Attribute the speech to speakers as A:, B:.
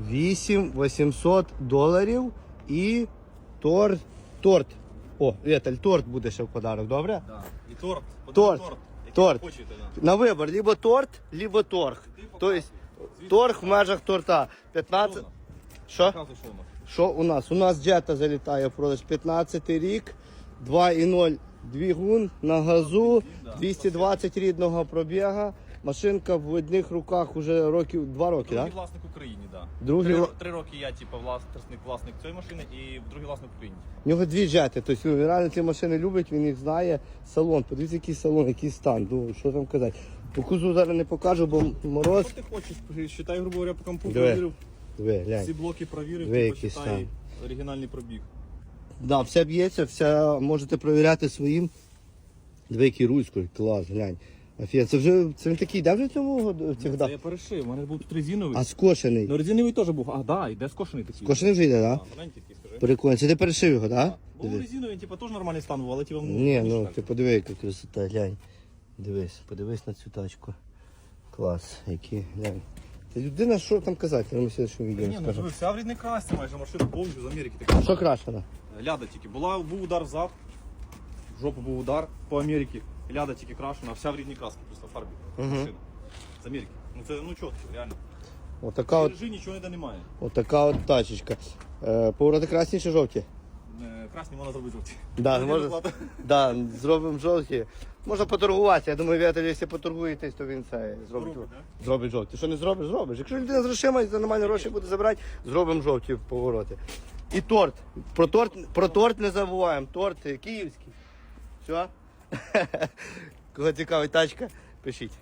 A: 8 800 доларів і торт. торт. О, Віталь, торт буде ще в подарок, добре?
B: Да. І торт.
A: Торт.
B: Торт.
A: Торт.
B: Хочете, да.
A: На вибір, либо торт, либо торг. Тобто торг в межах торта. 15. Що?
B: Що у нас.
A: Що у нас? У нас джета залітає в продаж 15 рік, 2,0 двигун на газу, 220 рідного пробіга. Машинка в одних руках уже років 2 роки,
B: Другий
A: так?
B: власник в Україні, так. Да.
A: Другий
B: Три, три роки я, типу, власник, власник цієї машини і другий власник в Україні.
A: У нього дві джети, тобто він реально ці машини любить, він їх знає. Салон, подивіться, який салон, який стан. Ну, що там казати. По кузу зараз не покажу, бо мороз.
B: Що ти хочеш? Считай, грубо говоря, по компу
A: Диви.
B: провірив.
A: Диви,
B: Всі блоки провірив,
A: Диви,
B: ти
A: який
B: посчитай оригінальний пробіг.
A: Да, все б'ється, все можете перевіряти своїм. Диви, який клас, глянь. Офігеть, це вже це він такий, де вже году- в цих
B: Це я перешив, у мене був тут резиновий.
A: А скошений.
B: Ну резиновий теж був. А, да, іде скошений такий.
A: Скошений вже йде, так?
B: маленький такий, скажи.
A: Прикольно. Це ти перешив його, так?
B: Був резиновий, типу, теж нормальний стан був, але типу, ну,
A: Ні, ну ти подиви, яка красота, глянь. Дивись, подивись на цю тачку. Клас, який, глянь. Та людина, що там казати, я вам відео
B: Ні, ну
A: скажу.
B: диви, вся в рідній красці майже машина повністю з Америки така.
A: Що крашена?
B: Ляда тільки. Була, був удар в зад, в жопу був удар по Америці. Ляда тільки крашена, вся в рідній красці, просто в фарбі. Машина. З Америки. Ну це ну чітко, реально.
A: Отака от,
B: Держи, нічого ніде немає.
A: отака от тачечка. Е, повороти красні чи жовті?
B: Е, Красні можна зробити жовті.
A: Да,
B: доплата.
A: да, зробимо жовті. Можна поторгуватися. Я думаю, Віталій, якщо поторгуєтесь, то він це зробить.
B: Зробить,
A: Зробить жовті. Що не зробиш, зробиш. Якщо людина з грошима і за нормальні гроші буде забирати, зробимо жовті повороти. І торт. Про торт, про торт не забуваємо. Торт е, київський. Все? Кого цікавить тачка, пишіть.